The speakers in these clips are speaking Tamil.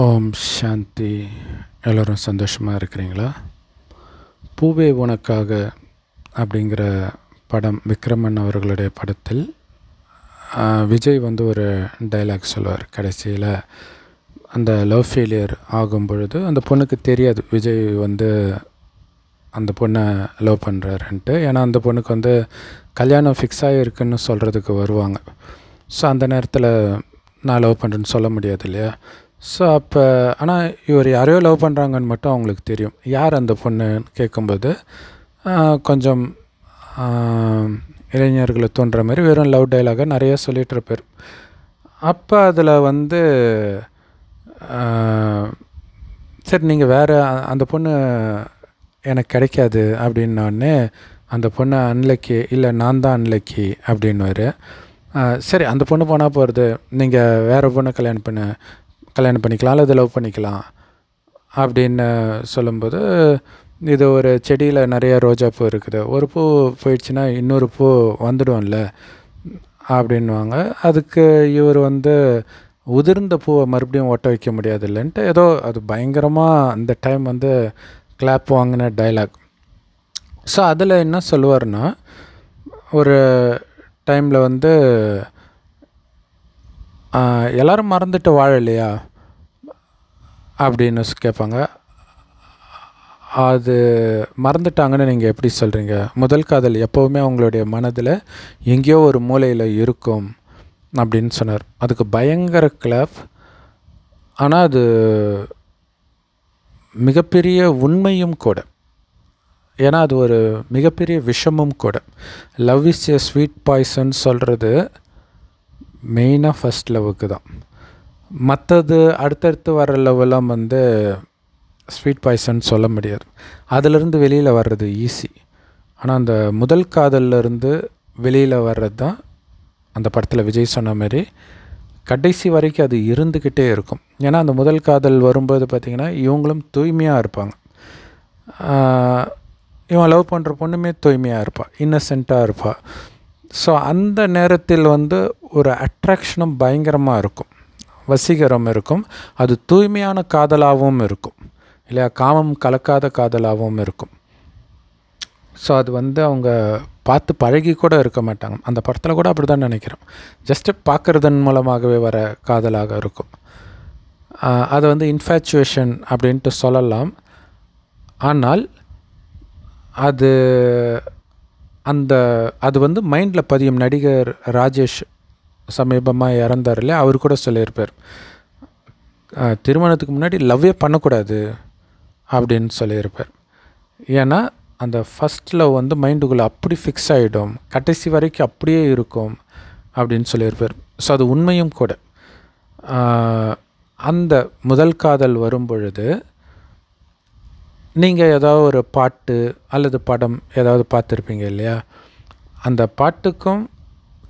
ஓம் சாந்தி. எல்லோரும் சந்தோஷமாக இருக்கிறீங்களா? பூவே உனக்காக அப்படிங்கிற படம் விக்ரமன் அவர்களுடைய படத்தில் விஜய் வந்து ஒரு டைலாக் சொல்லுவார் கடைசியில். அந்த லவ் ஃபெயிலியர் ஆகும் பொழுது அந்த பொண்ணுக்கு தெரியாது விஜய் வந்து அந்த பொண்ணை லவ் பண்ணுறாருன்ட்டு ஏன்னா அந்த பொண்ணுக்கு வந்து கல்யாணம் ஃபிக்ஸ் ஆகிருக்குன்னு சொல்கிறதுக்கு வருவாங்க. ஸோ அந்த நேரத்தில் நான் லவ் பண்ணுறேன்னு சொல்ல முடியாது இல்லையா? ஸோ அப்போ ஆனால் இவர் யாரையோ லவ் பண்ணுறாங்கன்னு மட்டும் அவங்களுக்கு தெரியும். யார் அந்த பொண்ணுன்னு கேட்கும்போது கொஞ்சம் இளைஞர்களை தோன்ற மாதிரி வெறும் லவ் டைலாக நிறைய சொல்லிகிட்டு இருப்பார். அப்போ அதில் வந்து சரி நீங்கள் வேறு அந்த பொண்ணு எனக்கு கிடைக்காது அப்படின்னோடனே அந்த பொண்ணு அன்லக்கி இல்லை நான் தான் அன்லக்கி அப்படின்னுவார். சரி அந்த பொண்ணு போனால் போகிறது நீங்கள் வேறு பொண்ணை கல்யாணம் பண்ண கல்யாணம் பண்ணிக்கலாம் அல்லது லவ் பண்ணிக்கலாம் அப்படின்னு சொல்லும்போது இது ஒரு செடியில் நிறைய ரோஜா பூ இருக்குது. ஒரு பூ போயிடுச்சுன்னா இன்னொரு பூ வந்துடும்ல அப்படின்வாங்க அதுக்கு இவர் வந்து உதிர்ந்த பூவை மறுபடியும் ஒட்ட வைக்க முடியாது இல்லைன்ட்டு ஏதோ அது பயங்கரமாக அந்த டைம் வந்து கிளாப் வாங்கின டைலாக் ஸோ அதில் என்ன சொல்லுவார்னா ஒரு டைமில் வந்து எல்லோரும் மறந்துட்டு வாழலையா? அப்படின்னு கேட்பாங்க. அது மறந்துட்டாங்கன்னு நீங்கள் எப்படி சொல்கிறீங்க முதல் காதல் எப்போவுமே அவங்களுடைய மனதில் எங்கேயோ ஒரு மூலையில் இருக்கும் அப்படின்னு சொன்னார். அதுக்கு பயங்கர கிளப் ஆனால் அது மிகப்பெரிய உண்மையும் கூட. ஏன்னா அது ஒரு மிகப்பெரிய விஷமும் கூட. Love is a sweet poison சொல்கிறது மெயினாக ஃபஸ்ட் லவ்வுக்கு தான். மற்றது அடுத்தடுத்து வர லவ்வெல்லாம் வந்து ஸ்வீட் பாய்சன் சொல்ல முடியாது. அதிலிருந்து வெளியில் வர்றது ஈஸி ஆனால் அந்த முதல் காதல்ல இருந்து வெளியில் வர்றது தான் அந்த படத்தில் விஜய் சொன்ன மாதிரி கடைசி வரைக்கும் அது இருந்துக்கிட்டே இருக்கும். ஏன்னா அந்த முதல் காதல் வரும்போது பார்த்திங்கன்னா இவங்களும் தூய்மையாக இருப்பாங்க. இவன் லவ் பண்ணுற பொண்ணுமே தூய்மையாக இருப்பாள் இன்னசென்ட்டாக இருப்பாள் ஸோ அந்த நேரத்தில் வந்து ஒரு அட்ராக்ஷனும் பயங்கரமாக இருக்கும். வசீகரம் இருக்கும். அது தூய்மையான காதலாகவும் இருக்கும். இல்லையா? காமம் கலக்காத காதலாகவும் இருக்கும். ஸோ அது வந்து அவங்க பார்த்து பழகி கூட இருக்க மாட்டாங்க. அந்த படத்தில் கூட அப்படி தான் நினைக்கிறோம் ஜஸ்ட்டு பார்க்குறதன் மூலமாகவே வர காதலாக இருக்கும். அதை வந்து இன்ஃபேச்சுவேஷன் அப்படின்ட்டு சொல்லலாம். ஆனால் அது அந்த அது வந்து மைண்டில் பதியும் நடிகர் ராஜேஷ் சமீபமாக இறந்தார் இல்லையா? அவர் கூட சொல்லியிருப்பார். திருமணத்துக்கு முன்னாடி லவ்வே பண்ணக்கூடாது அப்படின்னு சொல்லியிருப்பார். ஏன்னா அந்த ஃபஸ்ட் லவ் வந்து மைண்டுக்குள்ளே அப்படி ஃபிக்ஸ் ஆகிடும் கடைசி வரைக்கும் அப்படியே இருக்கும் அப்படின்னு சொல்லியிருப்பார். ஸோ அது உண்மையும் கூட. அந்த முதல் காதல் வரும் பொழுது நீங்கள் ஏதாவது ஒரு பாட்டு அல்லது படம் ஏதாவது பார்த்துருப்பீங்க இல்லையா? அந்த பாட்டுக்கும்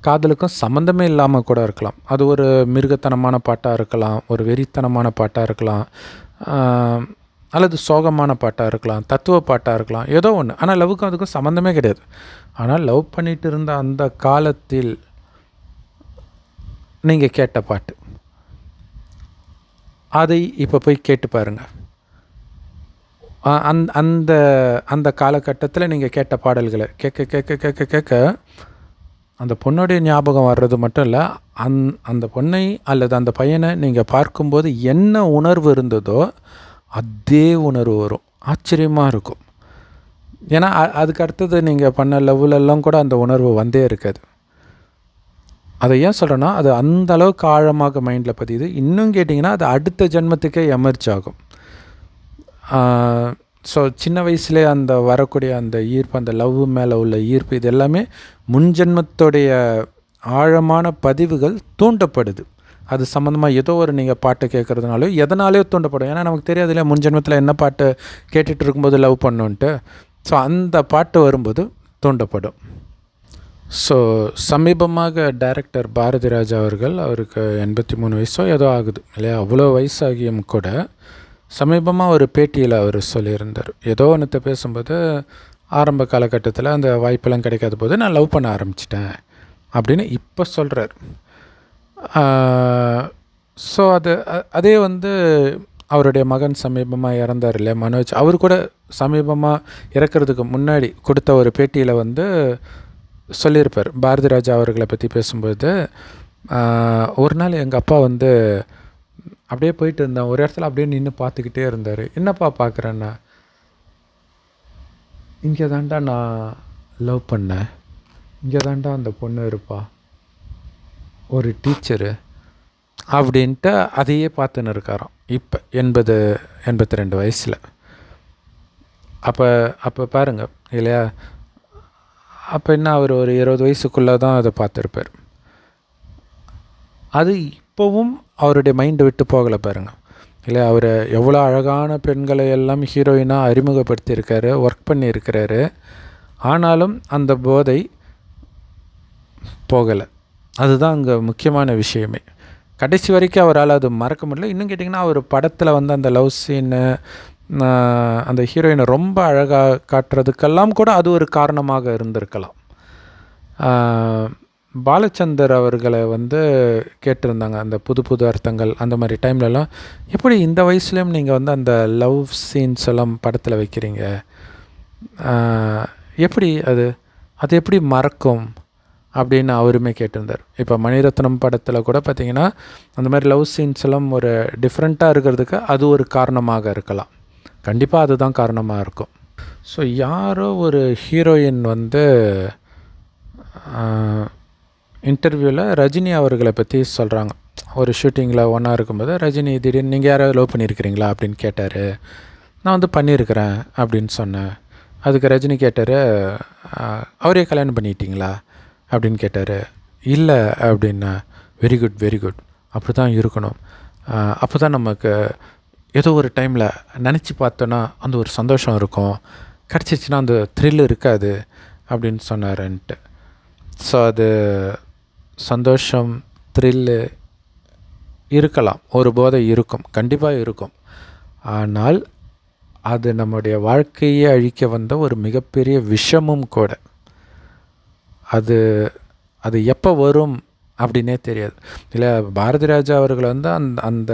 காதலுக்கும் சம்மந்தமே இல்லாமல் கூட இருக்கலாம். அது ஒரு மிருகத்தனமான பாட்டாக இருக்கலாம் ஒரு வெறித்தனமான பாட்டாக இருக்கலாம் அல்லது சோகமான பாட்டாக இருக்கலாம் தத்துவ பாட்டாக இருக்கலாம் ஏதோ ஒன்று ஆனால் லவ்வுக்கும் அதுக்கும் சம்மந்தமே கிடையாது. ஆனால் லவ் பண்ணிட்டு இருந்த அந்த காலத்தில் நீங்கள் கேட்ட பாட்டு. அதை இப்போ போய் கேட்டு பாருங்கள் அந் அந்த அந்த காலகட்டத்தில் நீங்கள் கேட்ட பாடல்களை கேட்க கேட்க கேட்க கேட்க அந்த பொண்ணுடைய ஞாபகம் வர்றது மட்டும் இல்லை அந் அந்த பொண்ணை அல்லது அந்த பையனை நீங்கள் பார்க்கும்போது என்ன உணர்வு இருந்ததோ அதே உணர்வு வரும். ஆச்சரியமாக இருக்கும். ஏன்னா அ- அதுக்கு அடுத்தது நீங்கள் பண்ண லவ்லெல்லாம் கூட அந்த உணர்வு வந்தே இருக்காது. அதை ஏன் சொல்கிறேன்னா அது அந்த அளவுக்கு ஆழமாக மைண்டில் பதியுது. இன்னும் கேட்டிங்கன்னா அது அடுத்த ஜென்மத்துக்கே எமர்ஜ் ஆகும். ஸோ சின்ன வயசுலேயே அந்த வரக்கூடிய அந்த ஈர்ப்பு அந்த லவ் மேலே உள்ள ஈர்ப்பு இது எல்லாமே முன்ஜென்மத்துடைய ஆழமான பதிவுகள் தூண்டப்படுது. அது சம்மந்தமாக ஏதோ ஒரு நீங்கள் பாட்டு கேட்குறதுனாலோ எதனாலேயோ தூண்டப்படும். ஏன்னா நமக்கு தெரியாது இல்லையா முன்ஜென்மத்தில் என்ன பாட்டு கேட்டுட்டு இருக்கும்போது லவ் பண்ணுன்ட்டு. ஸோ அந்த பாட்டு வரும்போது தூண்டப்படும். ஸோ சமீபமாக டைரக்டர் பாரதிராஜா அவர்கள் அவருக்கு எண்பத்தி மூணு வயசோ ஏதோ ஆகுது. இல்லையா? அவ்வளோ வயசாகியும் கூட சமீபமாக ஒரு பேட்டியில் அவர் சொல்லியிருந்தார். ஏதோ ஒன்றத்தை பேசும்போது ஆரம்ப காலகட்டத்தில் அந்த வாய்ப்பெல்லாம் கிடைக்காத போது நான் லவ் பண்ண ஆரம்பிச்சிட்டேன் அப்படின்னு இப்போ சொல்கிறார் ஸோ அது அதே வந்து அவருடைய மகன் சமீபமாக இறந்தார் இல்லையா மனோஜ். அவர் கூட சமீபமாக இறக்கிறதுக்கு முன்னாடி கொடுத்த ஒரு பேட்டியில் வந்து சொல்லியிருப்பார். பாரதி ராஜா அவர்களை பற்றி பேசும்போது ஒரு நாள் எங்கள் அப்பா வந்து அப்படியே போயிட்டு இருந்தேன். ஒரு இடத்துல அப்படியே நின்று பார்த்துக்கிட்டே இருந்தார். என்னப்பா பார்க்குறேன்னா இங்கே தாண்டா நான் லவ் பண்ணேன். இங்கே தாண்டா அந்த பொண்ணு இருப்பா. ஒரு டீச்சரு. அப்படின்ட்டு அதையே பார்த்துன்னு இருக்காராம். இப்போ எண்பது எண்பத்தி ரெண்டு வயசில். அப்போ அப்போ பாருங்கள் இல்லையா? அப்போ என்ன அவர் ஒரு இருபது வயசுக்குள்ளே தான் அதை பார்த்துருப்பார். அது இப்போவும் அவருடைய மைண்டு விட்டு போகலை பாருங்கள் இல்லை அவர் எவ்வளோ அழகான பெண்களை எல்லாம் ஹீரோயினாக அறிமுகப்படுத்தியிருக்காரு ஒர்க் பண்ணியிருக்கிறாரு. ஆனாலும் அந்த போதை போகலை. அதுதான் அங்கே முக்கியமான விஷயமே. கடைசி வரைக்கும் அவரால் அது மறக்க முடியல. இன்னும் கேட்டிங்கன்னா அவர் படத்தில் வந்து அந்த லவ் சீனு அந்த ஹீரோயினை ரொம்ப அழகாக காட்டுறதுக்கெல்லாம் கூட அது ஒரு காரணமாக இருந்திருக்கலாம். பாலச்சந்தர் அவர்களை வந்து கேட்டிருந்தாங்க அந்த புது புது அர்த்தங்கள் அந்த மாதிரி டைம்லலாம். எப்படி இந்த வயசுலேயும் நீங்கள் வந்து அந்த லவ் சீன்ஸ் எல்லாம் படத்தில் வைக்கிறீங்க? எப்படி அது? அது எப்படி மறக்கும்? அப்படின்னு அவருமே கேட்டிருந்தார். இப்போ மணிரத்னம் படத்தில் கூட பார்த்தீங்கன்னா அந்த மாதிரி லவ் சீன்ஸ் எல்லாம் ஒரு டிஃப்ரெண்ட்டாக இருக்கிறதுக்கு அது ஒரு காரணமாக இருக்கலாம். கண்டிப்பாக அதுதான் காரணமாக இருக்கும். ஸோ யாரோ ஒரு ஹீரோயின் வந்து இன்டர்வியூவில் ரஜினி அவர்களை பற்றி சொல்கிறாங்க ஒரு ஷூட்டிங்கில் ஒன்றா இருக்கும்போது ரஜினி திடீர்னு நீங்கள் யாராவது லவ் பண்ணியிருக்கிறீங்களா? அப்படின்னு கேட்டார். நான் வந்து பண்ணியிருக்கிறேன் அப்படின்னு சொன்னேன். அதுக்கு ரஜினி கேட்டார் அவரே கல்யாணம் பண்ணிட்டீங்களா? அப்படின்னு கேட்டார். இல்லை அப்படின்னா வெரி குட் வெரி குட் அப்படி தான் இருக்கணும். அப்போ தான் நமக்கு ஏதோ ஒரு டைமில் நினச்சி பார்த்தோன்னா அந்த ஒரு சந்தோஷம் இருக்கும். கிடச்சிச்சின்னா அந்த த்ரில் இருக்காது அப்படின்னு சொன்னாருன்ட்டு. ஸோ அது சந்தோஷம் த்ரில்லு இருக்கலாம். ஒரு போதை இருக்கும். கண்டிப்பாக இருக்கும். ஆனால் அது நம்முடைய வாழ்க்கையை அழிக்க வந்த ஒரு மிகப்பெரிய விஷமும் கூட. அது அது எப்போ வரும் அப்படின்னே தெரியாது. இல்லை பாரதி ராஜா அவர்கள் வந்து அந்த அந்த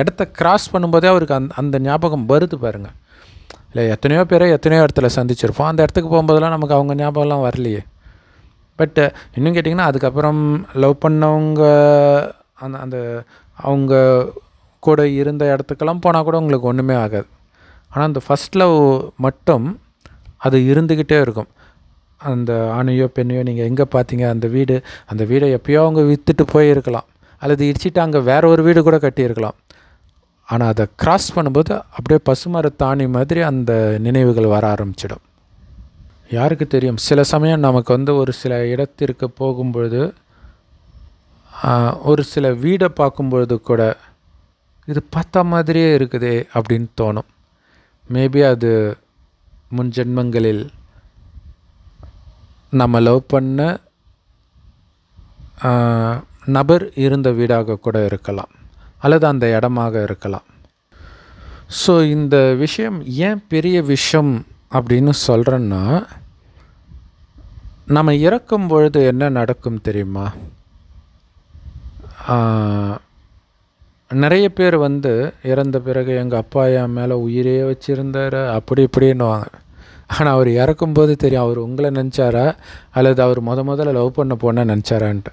இடத்த கிராஸ் பண்ணும்போதே அவருக்கு அந்த அந்த ஞாபகம் வருது பாருங்கள் இல்லை எத்தனையோ பேரை எத்தனையோ இடத்துல சந்திச்சிருப்போம். அந்த இடத்துக்கு போகும்போதெல்லாம் நமக்கு அவங்க ஞாபகம்லாம் வரலையே. பட்டு uh, இன்னும் கேட்டிங்கன்னா அதுக்கப்புறம் லவ் பண்ணவங்க அந்த அந்த அவங்க கூட இருந்த இடத்துக்கெல்லாம் போனால் கூட உங்களுக்கு ஒன்றுமே ஆகாது. ஆனால் அந்த ஃபஸ்ட் லவ் மட்டும் அது இருந்துக்கிட்டே இருக்கும். அந்த ஆணையோ பெண்ணையோ நீங்கள் எங்கே பார்த்தீங்க அந்த வீடு அந்த வீடை எப்பயோ அவங்க விற்றுட்டு போயிருக்கலாம். அல்லது இடிச்சிட்டு அங்கே வேற ஒரு வீடு கூட கட்டியிருக்கலாம். ஆனால் அதை க்ராஸ் பண்ணும்போது அப்படியே பசுமர தாணி மாதிரி அந்த நினைவுகள் வர ஆரம்பிச்சிடும். யாருக்கு தெரியும்? சில சமயம் நமக்கு வந்து ஒரு சில இடத்திற்கு போகும்பொழுது ஒரு சில வீடை பார்க்கும்பொழுது கூட இது பார்த்த மாதிரியே இருக்குதே அப்படின்னு தோணும். மேபி அது முன் ஜென்மங்களில் நம்ம லவ் பண்ண நபர் இருந்த வீடாக கூட இருக்கலாம். அல்லது அந்த இடமாக இருக்கலாம். ஸோ இந்த விஷயம் ஏன் பெரிய விஷயம் அப்படின்னு சொல்கிறேன்னா நம்ம இறக்கும் பொழுது என்ன நடக்கும் தெரியுமா? நிறைய பேர் வந்து இறந்த பிறகு எங்கள் அப்பா என் மேலே உயிரே வச்சுருந்தார் அப்படி இப்படின்னுவாங்க. ஆனால் அவர் இறக்கும்போது தெரியும் அவர் உங்களை நினச்சாரா? அல்லது அவர் முத முதல்ல லவ் பண்ண போன நினச்சாரான்ட்டு.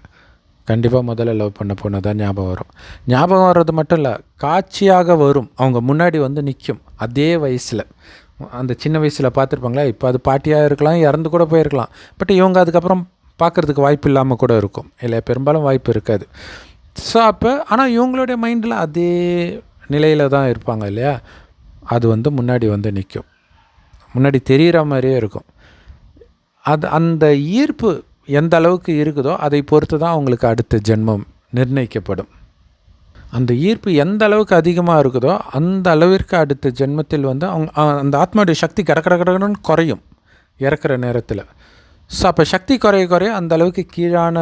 கண்டிப்பாக முதல்ல லவ் பண்ண பொண்ணு தான் ஞாபகம் வரும். ஞாபகம் வர்றது மட்டும் இல்லை காட்சியாக வரும். அவங்க முன்னாடி வந்து நிற்கும் அதே வயசில். அந்த சின்ன வயசில் பார்த்துருப்பாங்களா? இப்போ அது பாட்டியாக இருக்கலாம் இறந்து கூட போயிருக்கலாம். பட் இவங்க அதுக்கப்புறம் பார்க்குறதுக்கு வாய்ப்பு இல்லாமல் கூட இருக்கும். இல்லை பெரும்பாலும் வாய்ப்பு இருக்காது. ஸோ அப்போ ஆனால் இவங்களுடைய மைண்டில் அதே நிலையில் தான் இருப்பாங்க இல்லையா? அது வந்து முன்னாடி வந்து நிற்கும் முன்னாடி தெரிகிற மாதிரியே இருக்கும். அது அந்த ஈர்ப்பு எந்த அளவுக்கு இருக்குதோ அதை பொறுத்து தான் அவங்களுக்கு அடுத்த ஜென்மம் நிர்ணயிக்கப்படும். அந்த ஈர்ப்பு எந்த அளவுக்கு அதிகமாக இருக்குதோ அந்த அளவிற்கு அடுத்த ஜென்மத்தில் வந்து அவங்க அந்த ஆத்மாவுடைய சக்தி கட கட குறையும் இறக்குற நேரத்தில். ஸோ அப்போ சக்தி குறைய குறைய அந்த அளவுக்கு கீழான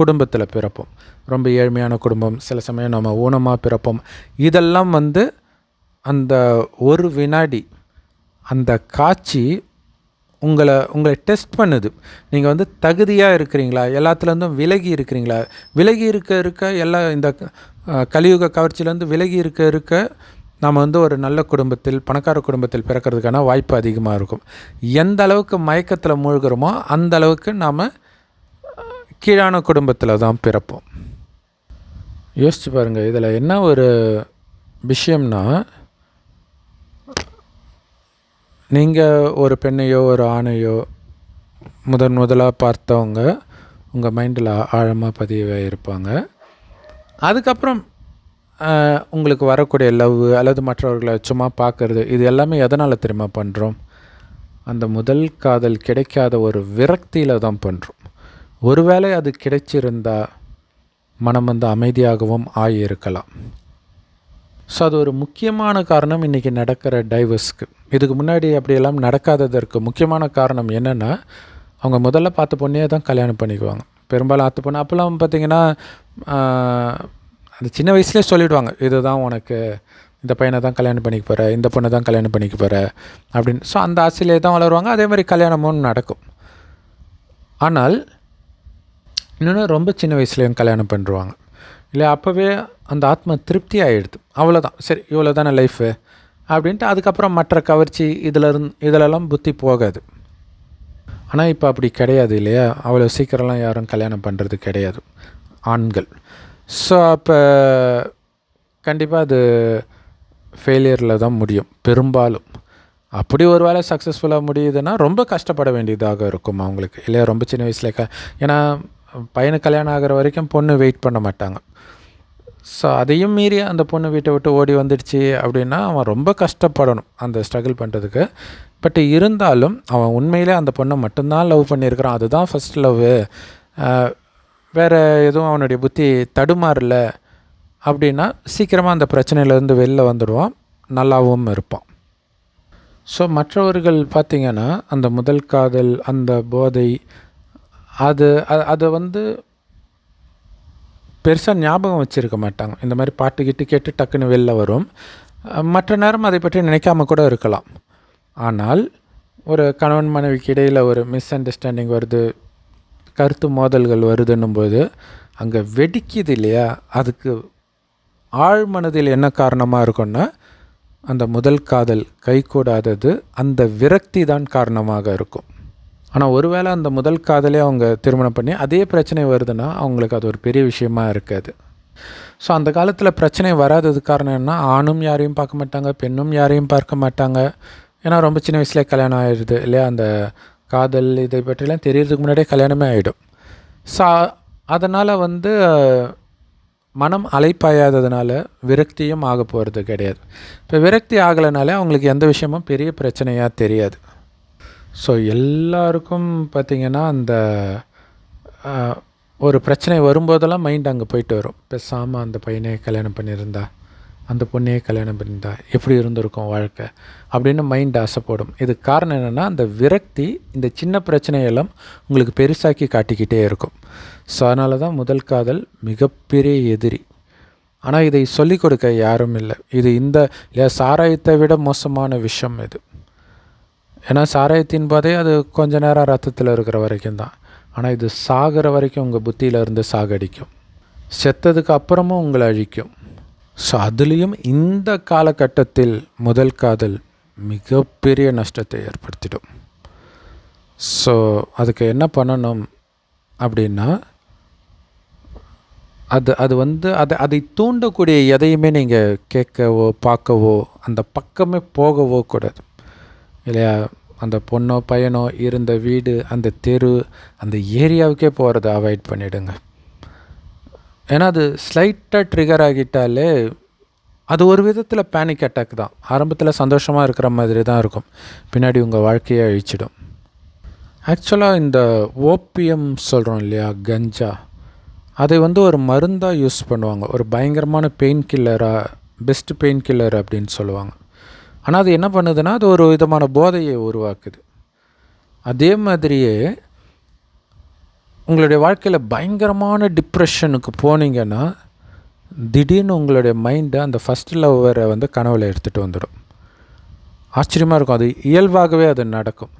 குடும்பத்தில் பிறப்போம். ரொம்ப ஏழ்மையான குடும்பம் சில சமயம் நம்ம ஊனமாக பிறப்போம். இதெல்லாம் வந்து அந்த ஒரு வினாடி அந்த காட்சி உங்களை உங்களை டெஸ்ட் பண்ணுது. நீங்கள் வந்து தகுதியாக இருக்கிறீங்களா? எல்லாத்துலேருந்தும் விலகி இருக்கிறீங்களா? விலகி இருக்க இருக்க எல்லா இந்த கலியுக கவர்ச்சியிலேருந்து விலகி இருக்க இருக்க நாம் வந்து ஒரு நல்ல குடும்பத்தில் பணக்கார குடும்பத்தில் பிறக்கிறதுக்கான வாய்ப்பு அதிகமாக இருக்கும். எந்த அளவுக்கு மயக்கத்தில் மூழ்கிறோமோ அந்த அளவுக்கு நாம் கீழான குடும்பத்தில் தான் பிறப்போம். யோசிச்சு பாருங்கள் இதில் என்ன ஒரு விஷயம்னா நீங்கள் ஒரு பெண்ணையோ ஒரு ஆணையோ முதன் முதலாக பார்த்தவங்க உங்கள் மைண்டில் ஆழமாக பதிவாக இருப்பாங்க. அதுக்கப்புறம் உங்களுக்கு வரக்கூடிய லவ் அல்லது மற்றவர்களை சும்மா பார்க்குறது இது எல்லாமே எதனால் தெரியுமா பண்ணுறோம் அந்த முதல் காதல் கிடைக்காத ஒரு விரக்தியில் தான் பண்ணுறோம் ஒருவேளை அது கிடைச்சிருந்தால் மனம் வந்து அமைதியாகவும் ஆகியிருக்கலாம். ஸோ அது ஒரு முக்கியமான காரணம் இன்றைக்கி நடக்கிற டைவர்ஸ்க்கு இதுக்கு முன்னாடி அப்படியெல்லாம் நடக்காததற்கு முக்கியமான காரணம் என்னென்னா அவங்க முதல்ல பார்த்த பொண்ணையே தான் கல்யாணம் பண்ணிக்குவாங்க. பெரும்பாலும் ஆற்று பொண்ணு அப்போல்லாம் பார்த்தீங்கன்னா அந்த அது சின்ன வயசுலேயே சொல்லிவிடுவாங்க இதுதான் உனக்கு இந்த பையனை தான் கல்யாணம் பண்ணிக்க போகிற இந்த பொண்ணை தான் கல்யாணம் பண்ணிக்க போகிற அப்படின்னு. ஸோ அந்த ஆசையிலே தான் வளருவாங்க அதே மாதிரி கல்யாணமும் நடக்கும். ஆனால் இன்னொன்று ரொம்ப சின்ன வயசுலேயும் கல்யாணம் பண்ணுருவாங்க இல்லை அப்போவே அந்த ஆத்ம திருப்தி ஆகிடுது அவ்வளோதான் சரி இவ்வளோ தானே லைஃபு அப்படின்ட்டு அதுக்கப்புறம் மற்ற கவர்ச்சி இதில் இருந்து இதிலெல்லாம் புத்தி போகாது. ஆனால் இப்போ அப்படி கிடையாது இல்லையா? அவ்வளோ சீக்கிரம்லாம் யாரும் கல்யாணம் பண்ணுறது கிடையாது. ஆண்கள். ஸோ அப்போ கண்டிப்பாக அது ஃபெயிலியரில் தான் முடியும். பெரும்பாலும். அப்படி ஒரு வேளை சக்ஸஸ்ஃபுல்லாக முடியுதுன்னா ரொம்ப கஷ்டப்பட வேண்டியதாக இருக்கும் அவங்களுக்கு. இல்லையா? ரொம்ப சின்ன வயசில் க ஏன்னா பையனுக்கு கல்யாணம் ஆகிற வரைக்கும் பொண்ணு வெயிட் பண்ண மாட்டாங்க. ஸோ அதையும் மீறி அந்த பொண்ணு வீட்டை விட்டு ஓடி வந்துடுச்சு அப்படின்னா அவன் ரொம்ப கஷ்டப்படணும் அந்த ஸ்ட்ரகிள் பண்ணுறதுக்கு பட் இருந்தாலும் அவன் உண்மையிலே அந்த பொண்ணை மட்டும்தான் லவ் பண்ணியிருக்கிறான். அதுதான் ஃபஸ்ட் லவ் வேறு எதுவும் அவனுடைய புத்தி தடுமாறல அப்படின்னா சீக்கிரமாக அந்த பிரச்சனையிலேருந்து வெளில வந்துடுவான். நல்லாவும் இருப்பான். ஸோ மற்றவர்கள் பார்த்திங்கன்னா அந்த முதல் காதல் அந்த போதை அது அது அதை வந்து பெருசாக ஞாபகம் வச்சுருக்க மாட்டாங்க. இந்த மாதிரி பாட்டு கிட்டு கேட்டு டக்குன்னு வெளில வரும். மற்ற நேரம் அதை பற்றி நினைக்காம கூட இருக்கலாம். ஆனால் ஒரு கணவன் மனைவிக்கு இடையில் ஒரு மிஸ் அண்டர்ஸ்டாண்டிங் வருது கருத்து மோதல்கள் வருதுன்னும் போது அங்கே வெடிக்குது இல்லையா? அதுக்கு ஆழ்மனதில் என்ன காரணமாக இருக்கும்னா அந்த முதல் காதல் கைகூடாதது அந்த விரக்தி தான் காரணமாக இருக்கும். ஆனால் ஒருவேளை அந்த முதல் காதலே அவங்க திருமணம் பண்ணி அதே பிரச்சனை வருதுன்னா அவங்களுக்கு அது ஒரு பெரிய விஷயமா இருக்காது. ஸோ அந்த காலத்தில் பிரச்சனை வராதது காரணம் என்ன ஆணும் யாரையும் பார்க்க மாட்டாங்க பெண்ணும் யாரையும் பார்க்க மாட்டாங்க. ஏன்னா ரொம்ப சின்ன வயசுல கல்யாணம் ஆயிடுது இல்லையா? அந்த காதல் இதை பற்றிலாம் தெரியறதுக்கு முன்னாடியே கல்யாணமே ஆகிடும் ஸோ அதனால் வந்து மனம் அலைப்பாயாததுனால விரக்தியும் ஆக போகிறது கிடையாது. இப்போ விரக்தி ஆகலைனாலே அவங்களுக்கு எந்த விஷயமும் பெரிய பிரச்சனையாக தெரியாது. ஸோ எல்லாருக்கும் பார்த்திங்கன்னா அந்த ஒரு பிரச்சனை வரும்போதெல்லாம் மைண்ட் அங்கே போயிட்டு வரும். பேசாமல் அந்த பையனே கல்யாணம் பண்ணியிருந்தா அந்த பொண்ணையே கல்யாணம் பண்ணியிருந்தா எப்படி இருந்திருக்கும் வாழ்க்கை அப்படின்னு மைண்ட் ஆசைப்படும். இதுக்கு காரணம் என்னென்னா அந்த விரக்தி இந்த சின்ன பிரச்சனையெல்லாம் உங்களுக்கு பெருசாக்கி காட்டிக்கிட்டே இருக்கும். ஸோ அதனால தான் முதல் காதல் மிகப்பெரிய எதிரி. ஆனால் இதை சொல்லிக் கொடுக்க யாரும் இல்லை. இது இந்த சாராயத்தை விட மோசமான விஷயம் இது. ஏன்னா சாராயத்தின் போதே அது கொஞ்ச நேரம் ரத்தத்தில் இருக்கிற வரைக்கும் தான் ஆனால் இது சாகிற வரைக்கும் உங்கள் புத்தியில் இருந்து சாகடிக்கும். செத்ததுக்கு அப்புறமும் உங்களை அழிக்கும். ஸோ அதுலேயும் இந்த காலகட்டத்தில் முதல் காதல் மிகப்பெரிய நஷ்டத்தை ஏற்படுத்திடும். ஸோ அதுக்கு என்ன பண்ணணும் அப்படின்னா அது அது வந்து அதை அதை தூண்டக்கூடிய எதையுமே நீங்கள் கேட்கவோ பார்க்கவோ அந்த பக்கமே போகவோ கூடாது. இல்லையா? அந்த பொண்ணோ பையனோ இருந்த வீடு அந்த தெரு அந்த ஏரியாவுக்கே போகிறத அவாய்ட் பண்ணிவிடுங்க ஏன்னா அது ஸ்லைட்டாக ட்ரிகர் ஆகிட்டாலே அது ஒரு விதத்தில் பேனிக் அட்டாக் தான். ஆரம்பத்தில் சந்தோஷமாக இருக்கிற மாதிரி தான் இருக்கும். பின்னாடி உங்கள் வாழ்க்கையை அழிச்சிடும். ஆக்சுவலாக இந்த ஓபிஎம் சொல்கிறோம் இல்லையா கஞ்சா அதை வந்து ஒரு மருந்தாக யூஸ் பண்ணுவாங்க. ஒரு பயங்கரமான பெயின் கில்லராக பெஸ்ட் பெயின் கில்லர் அப்படின்னு சொல்லுவாங்க. ஆனால் அது என்ன பண்ணுதுன்னா அது ஒரு விதமான போதையை உருவாக்குது. அதே மாதிரியே உங்களுடைய வாழ்க்கையில் பயங்கரமான டிப்ரெஷனுக்கு போனீங்கன்னா திடீர்னு உங்களுடைய மைண்டை அந்த ஃபஸ்ட் லவ்வரை வந்து கனவில் எடுத்துகிட்டு வந்துடும் ஆச்சரியமாக இருக்கும். அது இயல்பாகவே அது நடக்கும்.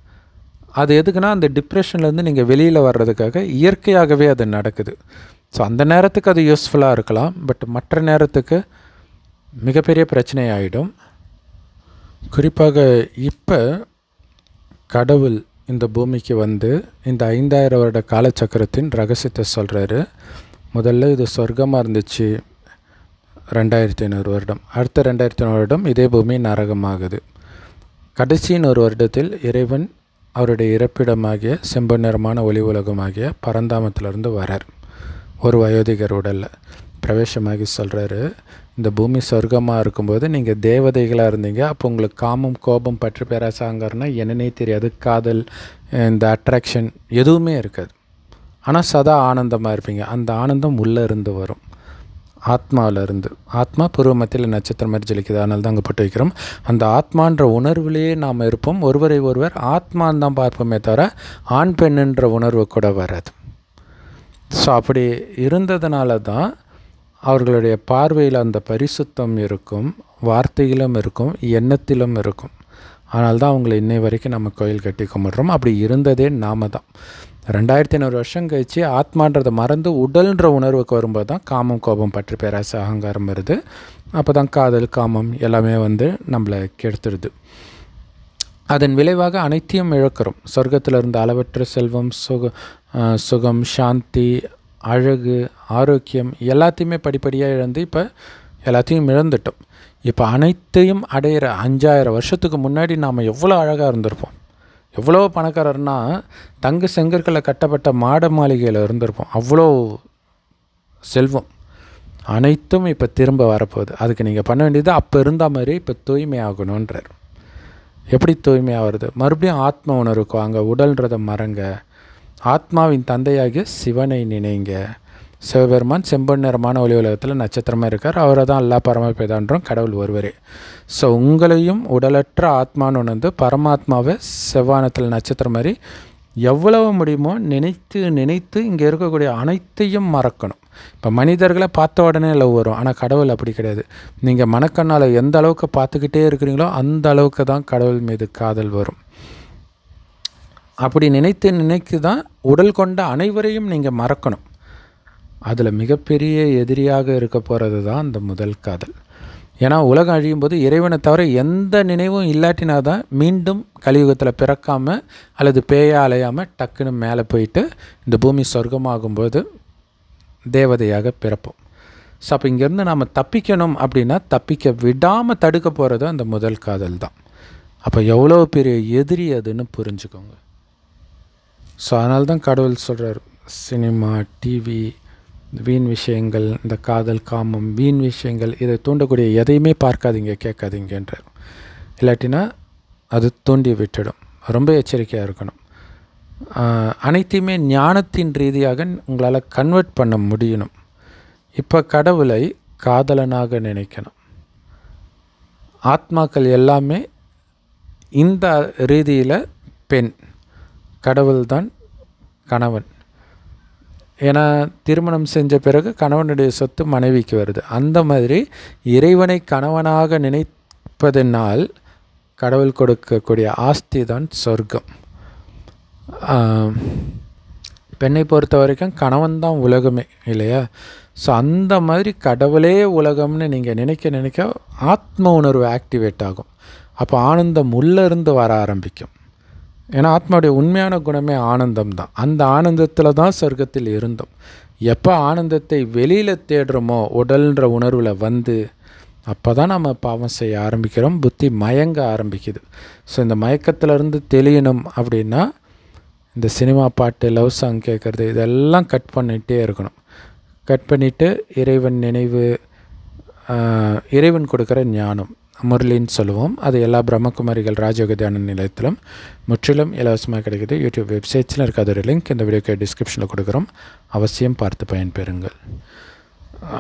அது எதுக்குன்னா அந்த டிப்ரெஷன்லேருந்து நீங்கள் வெளியில் வர்றதுக்காக இயற்கையாகவே அது நடக்குது. ஸோ அந்த நேரத்துக்கு அது யூஸ்ஃபுல்லாக இருக்கலாம். பட் மற்ற நேரத்துக்கு மிகப்பெரிய பிரச்சனை ஆகிடும் குறிப்பாக இப்போ கடவுள் இந்த பூமிக்கு வந்து இந்த ஐந்தாயிரம் வருட காலச்சக்கரத்தின் ரகசியத்தை சொல்கிறாரு முதல்ல இது சொர்க்கமாக இருந்துச்சு. ரெண்டாயிரத்தி ஐநூறு வருடம். அடுத்த ரெண்டாயிரத்தி ஐநூறு வருடம் இதே பூமி நரகமாகுது. கடைசியின் ஒரு வருடத்தில் இறைவன் அவருடைய இறப்பிடமாகிய செம்பு நிறமான ஒளி உலகமாகிய பரந்தாமத்திலிருந்து வரார். ஒரு வயோதிகர் உடலில் பிரவேசமாகி சொல்கிறாரு இந்த பூமி சொர்க்கமாக இருக்கும்போது நீங்கள் தேவதைகளாக இருந்தீங்க. அப்போ உங்களுக்கு காமம் கோபம் பற்று பேராசாங்கர்னா என்னன்னே தெரியாது. காதல் இந்த அட்ராக்ஷன் எதுவுமே இருக்காது. ஆனால் சதா ஆனந்தமாக இருப்பீங்க. அந்த ஆனந்தம் உள்ளே இருந்து வரும். ஆத்மாவிலிருந்து. ஆத்மா பூர்வமத்தில் நட்சத்திரம் மாதிரி ஜலிக்குது. அதனால தான் அங்கே போட்டு வைக்கிறோம். அந்த ஆத்மான்ற உணர்விலேயே நாம் இருப்போம். ஒருவரை ஒருவர் ஆத்மான் தான் பார்ப்போமே தவிர ஆண் பெண்ணுன்ற உணர்வு கூட வராது. ஸோ அப்படி இருந்ததுனால தான் அவர்களுடைய பார்வையில் அந்த பரிசுத்தம் இருக்கும் வார்த்தையிலும் இருக்கும் எண்ணத்திலும் இருக்கும். ஆனால் தான் அவங்களை இன்னை வரைக்கும் நம்ம கோயில் கட்டி கும்பிட்றோம். அப்படி இருந்ததே நாம தான். ரெண்டாயிரத்தி ஐநூறு வருஷம் கழித்து ஆத்மான்றதை மறந்து உடல்ன்ற உணர்வுக்கு வரும்போது தான் காமம் கோபம் பற்றி பேராசை அகங்காரம் வருது. அப்போ தான் காதல் காமம் எல்லாமே வந்து நம்மளை கெடுத்துடுது அதன் விளைவாக அனைத்தையும் இழக்கிறோம். சொர்க்கத்தில் இருந்த அளவற்ற செல்வம் சுக சுகம் சாந்தி அழகு ஆரோக்கியம் எல்லாத்தையுமே படிப்படியாக இழந்து இப்போ எல்லாத்தையும் இழந்துட்டோம். இப்போ அனைத்தையும் அடையிற அஞ்சாயிரம் வருஷத்துக்கு முன்னாடி நாம் எவ்வளோ அழகாக இருந்திருப்போம். எவ்வளோ பணக்காரர்னா தங்க செங்கற்களை கட்டப்பட்ட மாட மாளிகையில் இருந்திருப்போம். அவ்வளோ செல்வம். அனைத்தும் இப்போ திரும்ப வரப்போகுது. அதுக்கு நீங்கள் பண்ண வேண்டியது அப்போ இருந்த மாதிரி இப்போ தூய்மை ஆகணுன்றார் எப்படி தூய்மையாக வருது? மறுபடியும் ஆத்ம உணர்வுக்கு வாங்க உடல்ன்றதை மறங்க ஆத்மாவின் தந்தையாகிய சிவனை நினைங்க. சிவபெருமான் செம்பன் நிறமான ஒளி உலகத்தில் நட்சத்திரமாக இருக்கார். அவரை தான் எல்லா பரமபேதான்றோம் கடவுள் ஒருவரே. ஸோ உங்களையும் உடலற்ற ஆத்மான்னு உணர்ந்து பரமாத்மாவை செவ்வானத்தில் நட்சத்திரம் மாதிரி எவ்வளவு முடியுமோ நினைத்து நினைத்து இங்கே இருக்கக்கூடிய அனைத்தையும் மறக்கணும். இப்போ மனிதர்களை பார்த்த உடனே லவ் வரும். ஆனால் கடவுள் அப்படி கிடையாது. நீங்கள் மனக்கண்ணால் எந்த அளவுக்கு பார்த்துக்கிட்டே இருக்கிறீங்களோ அந்த அளவுக்கு தான் கடவுள் மீது காதல் வரும். அப்படி நினைத்து நினைத்து தான் உடல் கொண்ட அனைவரையும் நீங்கள் மறக்கணும். அதில் மிகப்பெரிய எதிரியாக இருக்க போகிறது தான் அந்த முதல் காதல். ஏன்னா உலகம் அழியும் போது இறைவனை தவிர எந்த நினைவும் இல்லாட்டினா தான் மீண்டும் கலியுகத்தில் பிறக்காமல் அல்லது பேயா அலையாமல் டக்குன்னு மேலே போயிட்டு இந்த பூமி சொர்க்கமாகும்போது தேவதையாக பிறப்போம். ஸோ அப்போ இங்கேருந்து நாம் தப்பிக்கணும் அப்படின்னா தப்பிக்க விடாமல் தடுக்க போகிறது அந்த முதல் காதல் தான். அப்போ எவ்வளோ பெரிய எதிரி அதுன்னு புரிஞ்சுக்கோங்க. ஸோ அதனால தான் கடவுள் சொல்கிறார் சினிமா டிவி வீண் விஷயங்கள் இந்த காதல் காமம் வீண் விஷயங்கள் இதை தூண்டக்கூடிய எதையுமே பார்க்காதீங்க கேட்காதீங்கன்றார். இல்லாட்டினா அது தூண்டி விட்டுடும். ரொம்ப எச்சரிக்கையாக இருக்கணும். அனைத்தையுமே ஞானத்தின் ரீதியாக உங்களால் கன்வெர்ட் பண்ண முடியணும். இப்போ கடவுளை காதலனாக நினைக்கணும். ஆத்மாக்கள் எல்லாமே இந்த ரீதியில் பெண். கடவுள்தான் கணவன். ஏன்னா திருமணம் செஞ்ச பிறகு கணவனுடைய சொத்து மனைவிக்கு வருது. அந்த மாதிரி இறைவனை கணவனாக நினைப்பதனால் கடவுள் கொடுக்கக்கூடிய ஆஸ்தி தான் சொர்க்கம் பெண்ணை பொறுத்த வரைக்கும் கணவன் தான் உலகமே இல்லையா? ஸோ அந்த மாதிரி கடவுளே உலகம்னு நீங்கள் நினைக்க நினைக்க ஆத்ம உணர்வு ஆக்டிவேட் ஆகும். அப்போ ஆனந்தம் உள்ளேருந்து வர ஆரம்பிக்கும். ஏன்னா ஆத்மாவுடைய உண்மையான குணமே ஆனந்தம் தான் அந்த ஆனந்தத்தில் தான் சொர்க்கத்தில் இருந்தோம். எப்போ ஆனந்தத்தை வெளியில் தேடுறோமோ உடல்ன்ற உணர்வில் வந்து அப்போ தான் நம்ம பாவம் செய்ய ஆரம்பிக்கிறோம் புத்தி மயங்க ஆரம்பிக்குது. ஸோ இந்த மயக்கத்திலேருந்து தெளியணும் அப்படின்னா இந்த சினிமா பாட்டு லவ் சாங் கேட்குறது இதெல்லாம் கட் பண்ணிகிட்டே இருக்கணும். கட் பண்ணிவிட்டு இறைவன் நினைவு இறைவன் கொடுக்குற ஞானம். முரளின்னு சொல்லுவோம். அது எல்லா பிரம்மகுமாரிகள் ராஜயோக தியான நிலையத்திலும் முற்றிலும் இலவசமாக கிடைக்குது யூடியூப் வெப்சைட்ஸில் இருக்காத ஒரு லிங்க் இந்த வீடியோக்கு டிஸ்கிரிப்ஷனில் கொடுக்குறோம். அவசியம் பார்த்து பயன்பெறுங்கள்.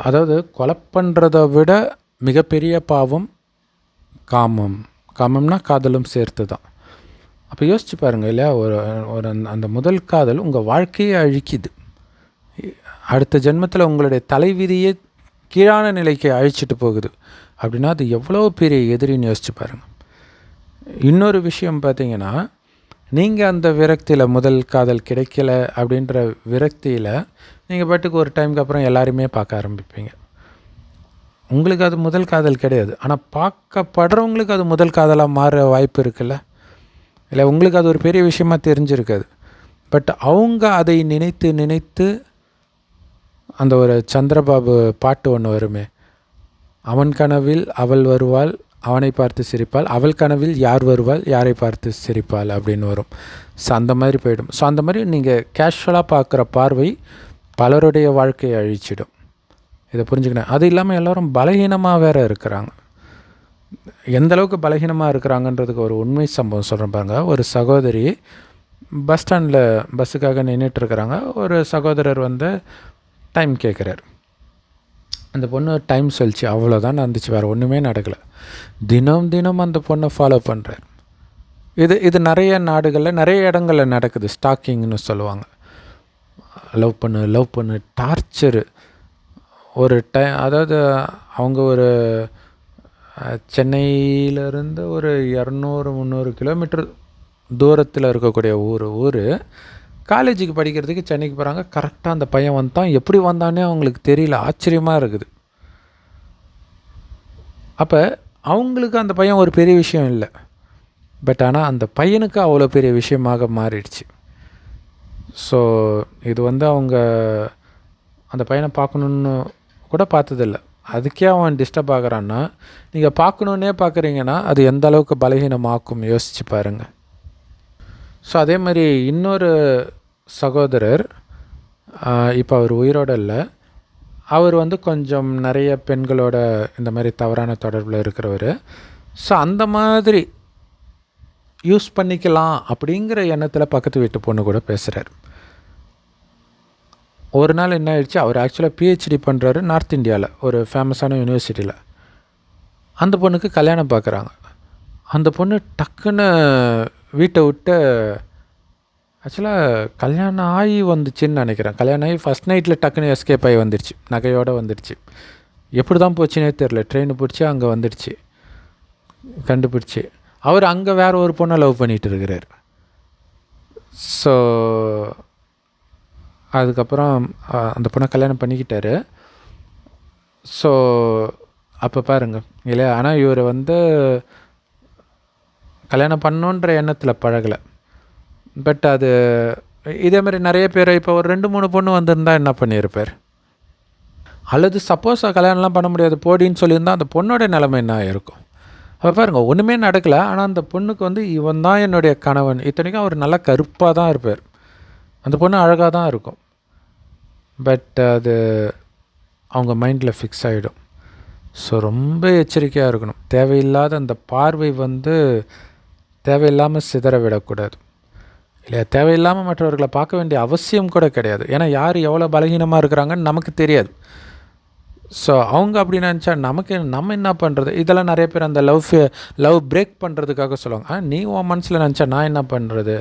அதாவது கொலை பண்ணுறதை விட மிகப்பெரிய பாவம் காமம். காமம்னா காதலும் சேர்த்து தான் அப்போ யோசிச்சு பாருங்கள் இல்லையா? ஒரு ஒரு அந்த முதல் காதல் உங்கள் வாழ்க்கையை அழிக்குது. அடுத்த ஜென்மத்தில் உங்களுடைய தலைவிதியே கீழான நிலைக்கு அழிச்சிட்டு போகுது. அப்படின்னா அது எவ்வளோ பெரிய எதிரின்னு யோசிச்சு பாருங்கள் இன்னொரு விஷயம் பார்த்தீங்கன்னா நீங்கள் அந்த விரக்தியில் முதல் காதல் கிடைக்கல அப்படின்ற விரக்தியில் நீங்கள் பாட்டுக்கு ஒரு டைமுக்கு அப்புறம் எல்லாருமே பார்க்க ஆரம்பிப்பீங்க. உங்களுக்கு அது முதல் காதல் கிடையாது. ஆனால் பார்க்கப்படுறவங்களுக்கு அது முதல் காதலாக மாற வாய்ப்பு இருக்குல்ல? இல்லை உங்களுக்கு அது ஒரு பெரிய விஷயமா தெரிஞ்சிருக்காது. பட் அவங்க அதை நினைத்து நினைத்து அந்த ஒரு சந்திரபாபு பாட்டு ஒன்று வருமே அவன் கனவில் அவள் வருவாள் அவனை பார்த்து சிரிப்பாள். அவள் கனவில் யார் வருவாள் யாரை பார்த்து சிரிப்பாள் அப்படின்னு வரும். ஸோ அந்த மாதிரி போயிடும். ஸோ அந்த மாதிரி நீங்கள் கேஷுவலாக பார்க்குற பார்வை பலருடைய வாழ்க்கையை அழிச்சிடும். இதை புரிஞ்சுக்கணும். அது இல்லாமல் எல்லோரும் பலகீனமாக வேற இருக்கிறாங்க. எந்த அளவுக்கு பலகீனமாக இருக்கிறாங்கன்றதுக்கு ஒரு உண்மை சம்பவம் சொல்கிறேன் பாருங்க. ஒரு சகோதரி பஸ் ஸ்டாண்டில் பஸ்ஸுக்காக நின்றுட்டு இருக்கிறாங்க. ஒரு சகோதரர் வந்து டைம் கேட்குறாரு அந்த பொண்ணு டைம் சொல்லிச்சு. அவ்வளோதான் நடந்துச்சு. வேறு ஒன்றுமே நடக்கலை. தினம் தினம் அந்த பொண்ணை ஃபாலோ பண்ணுறார் இது இது நிறைய நாடுகளில் நிறைய இடங்களில் நடக்குது. ஸ்டாக்கிங்னு சொல்லுவாங்க. லவ் பண்ணு லவ் பண்ணு டார்ச்சரு ஒரு டை அதாவது அவங்க ஒரு சென்னையிலேருந்து ஒரு இரநூறு முந்நூறு கிலோமீட்டர் தூரத்தில் இருக்கக்கூடிய ஊர் ஊர். காலேஜுக்கு படிக்கிறதுக்கு சென்னைக்கு போகிறாங்க கரெக்டாக அந்த பையன் வந்தான் எப்படி வந்தானே அவங்களுக்கு தெரியல. ஆச்சரியமாக இருக்குது. அப்போ அவங்களுக்கு அந்த பையன் ஒரு பெரிய விஷயம் இல்லை. பட் ஆனால் அந்த பையனுக்கு அவ்வளோ பெரிய விஷயமாக மாறிடுச்சு. ஸோ இது வந்து அவங்க அந்த பையனை பார்க்கணுன்னு கூட பார்த்ததில்ல. அதுக்கே அவன் டிஸ்டர்ப் ஆகுறான்னா நீங்கள் பார்க்கணுன்னே பார்க்குறீங்கன்னா அது எந்த அளவுக்கு பலகீனமாக்கும் யோசிச்சு பாருங்கள் ஸோ அதே மாதிரி இன்னொரு சகோதரர் இப்போ அவர் உயிரோட இல்லை. அவர் வந்து கொஞ்சம் நிறைய பெண்களோட இந்த மாதிரி தவறான தொடர்பில் இருக்கிறவர். ஸோ அந்த மாதிரி யூஸ் பண்ணிக்கலாம் அப்படிங்கிற எண்ணத்தில் பக்கத்து வீட்டு பொண்ணு கூட பேசுகிறார் ஒரு நாள் என்ன ஆயிடுச்சு? அவர் ஆக்சுவலாக பிஹெச்டி பண்ணுறாரு நார்த் இந்தியாவில் ஒரு ஃபேமஸான யூனிவர்சிட்டியில் அந்த பொண்ணுக்கு கல்யாணம் பார்க்குறாங்க அந்த பொண்ணு டக்குன்னு வீட்டை விட்டு ஆக்சுவலாக கல்யாணம் ஆகி வந்துச்சுன்னு நினைக்கிறேன். கல்யாணம் ஆகி ஃபஸ்ட் நைட்டில் டக்குன்னு எஸ்கேப் ஆகி வந்துடுச்சு நகையோடு வந்துடுச்சு எப்படி தான் போச்சுனே தெரில ட்ரெயின் பிடிச்சி அங்கே வந்துடுச்சு கண்டுபிடிச்சி. அவர் அங்கே வேற ஒரு பொண்ணை லவ் பண்ணிகிட்டு இருக்கிறார். ஸோ அதுக்கப்புறம் அந்த பொண்ணை கல்யாணம் பண்ணிக்கிட்டாரு. ஸோ அப்போ பாருங்கள் இல்லையா? ஆனால் இவர் வந்து கல்யாணம் பண்ணுன்ற எண்ணத்தில் பழகலை. பட் அது இதே மாதிரி நிறைய பேர் இப்போ ஒரு ரெண்டு மூணு பொண்ணு வந்திருந்தா என்ன பண்ணியிருப்பார்? அல்லது சப்போஸ் கல்யாணம்லாம் பண்ண முடியாது போடின்னு சொல்லியிருந்தா அந்த பொண்ணோட நிலைமை என்ன இருக்கும்? அப்போ பாருங்கள் ஒன்றுமே நடக்கலை. ஆனால் அந்த பொண்ணுக்கு வந்து இவன் தான் என்னுடைய கணவன். இத்தனைக்கும் அவர் நல்லா கருப்பாக தான் இருப்பார். அந்த பொண்ணு அழகாக தான் இருக்கும். பட் அது அவங்க மைண்டில் ஃபிக்ஸ் ஆகிடும் ஸோ ரொம்ப எச்சரிக்கையாக இருக்கணும். தேவையில்லாத அந்த பார்வை வந்து தேவையில்லாமல் சிதற விடக்கூடாது. இல்லையா? தேவையில்லாமல் மற்றவர்களை பார்க்க வேண்டிய அவசியம் கூட கிடையாது. ஏன்னா யார் எவ்வளோ பலகீனமாக இருக்கிறாங்கன்னு நமக்கு தெரியாது. ஸோ அவங்க அப்படி நினச்சா நமக்கு நம்ம என்ன பண்ணுறது இதெல்லாம் நிறைய பேர் அந்த லவ் லவ் பிரேக் பண்ணுறதுக்காக சொல்லுவாங்க. ஆ நீ உன் மனசில் நினச்சா நான் என்ன பண்ணுறது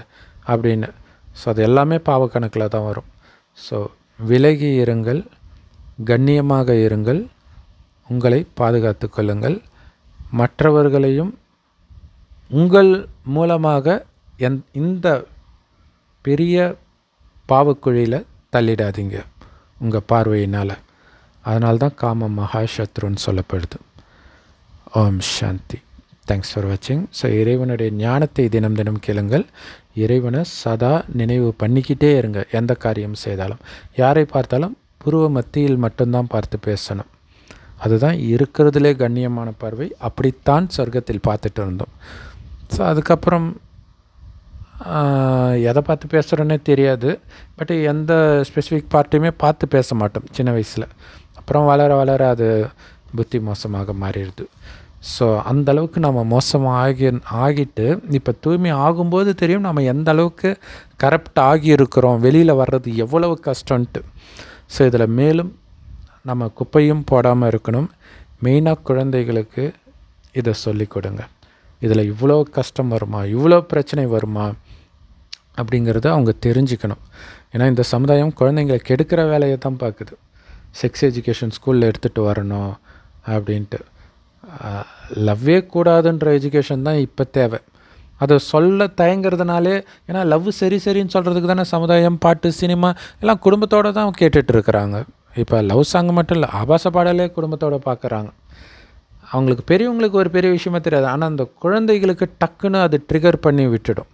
அப்படின்னு. ஸோ அது எல்லாமே பாவக்கணக்கில் தான் வரும். ஸோ விலகி இருங்கள் கண்ணியமாக இருங்கள் உங்களை பாதுகாத்து கொள்ளுங்கள். மற்றவர்களையும் உங்கள் மூலமாக எந் இந்த பெரிய பாவக்குழியில் தள்ளிடாதீங்க உங்கள் பார்வையினால். அதனால்தான் காம மகாசத்ருன்னு சொல்லப்படுது. ஓம் சாந்தி. தேங்க்ஸ் ஃபார் வாட்சிங் ஸோ இறைவனுடைய ஞானத்தை தினம் தினம் கேளுங்கள். இறைவனை சதா நினைவு பண்ணிக்கிட்டே இருங்க. எந்த காரியம் செய்தாலும். யாரை பார்த்தாலும் புருவ மத்தியில் மட்டும்தான் பார்த்து பேசணும். அதுதான் இருக்கிறதுலே கண்ணியமான பார்வை. அப்படித்தான் சொர்க்கத்தில் பார்த்துட்டு இருந்தோம். ஸோ அதுக்கப்புறம் எதை பார்த்து பேசுகிறோன்னே தெரியாது. பட் எந்த ஸ்பெசிஃபிக் பார்ட்டியுமே பார்த்து பேச மாட்டோம் சின்ன வயசில். அப்புறம் வளர வளர அது புத்தி மோசமாக மாறிடுது. ஸோ அந்த அளவுக்கு நம்ம மோசமாக ஆகி ஆகிட்டு இப்போ தூய்மை ஆகும்போது தெரியும் நம்ம எந்த அளவுக்கு கரப்ட் ஆகி இருக்கிறோம் வெளியில் வர்றது எவ்வளவு கஷ்டன்ட்டு ஸோ இதில் மேலும் நம்ம குப்பையும் போடாமல் இருக்கணும். மெயினாக குழந்தைகளுக்கு இதை சொல்லிக் கொடுங்க. இதில் இவ்வளோ கஷ்டம் வருமா? இவ்வளோ பிரச்சனை வருமா? அப்படிங்கிறத அவங்க தெரிஞ்சுக்கணும். ஏன்னா இந்த சமுதாயம் குழந்தைங்களை கெடுக்கிற வேலையை தான் பார்க்குது. செக்ஸ் எஜுகேஷன் ஸ்கூலில் எடுத்துகிட்டு வரணும் அப்படின்ட்டு. லவ்வே கூடாதுன்ற எஜுகேஷன் தான் இப்போ தேவை. அதை சொல்ல தயங்குறதுனாலே ஏன்னா லவ் சரி சரின்னு சொல்கிறதுக்கு தானே சமுதாயம் பாட்டு சினிமா எல்லாம் குடும்பத்தோடு தான் கேட்டுட்ருக்குறாங்க இப்போ லவ் சாங் மட்டும் இல்லை ஆபாச பாடலே குடும்பத்தோடு பார்க்குறாங்க. அவங்களுக்கு பெரியவங்களுக்கு ஒரு பெரிய விஷயமே தெரியாது. ஆனால் அந்த குழந்தைகளுக்கு டக்குன்னு அது ட்ரிகர் பண்ணி விட்டுடும்.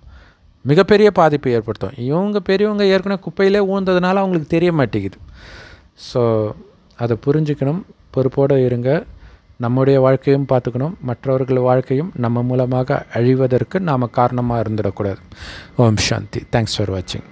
மிகப்பெரிய பாதிப்பை ஏற்படுத்தும். இவங்க பெரியவங்க ஏற்கனவே குப்பையிலே ஊந்ததுனால அவங்களுக்கு தெரிய மாட்டேங்குது. ஸோ அதை புரிஞ்சுக்கணும். பொறுப்போடு இருங்க. நம்முடைய வாழ்க்கையும் பார்த்துக்கணும். மற்றவர்கள் வாழ்க்கையும் நம்ம மூலமாக அழிவதற்கு நாம் காரணமாக இருந்துடக்கூடாது. ஓம் சாந்தி. தேங்க்ஸ் ஃபார் வாட்சிங்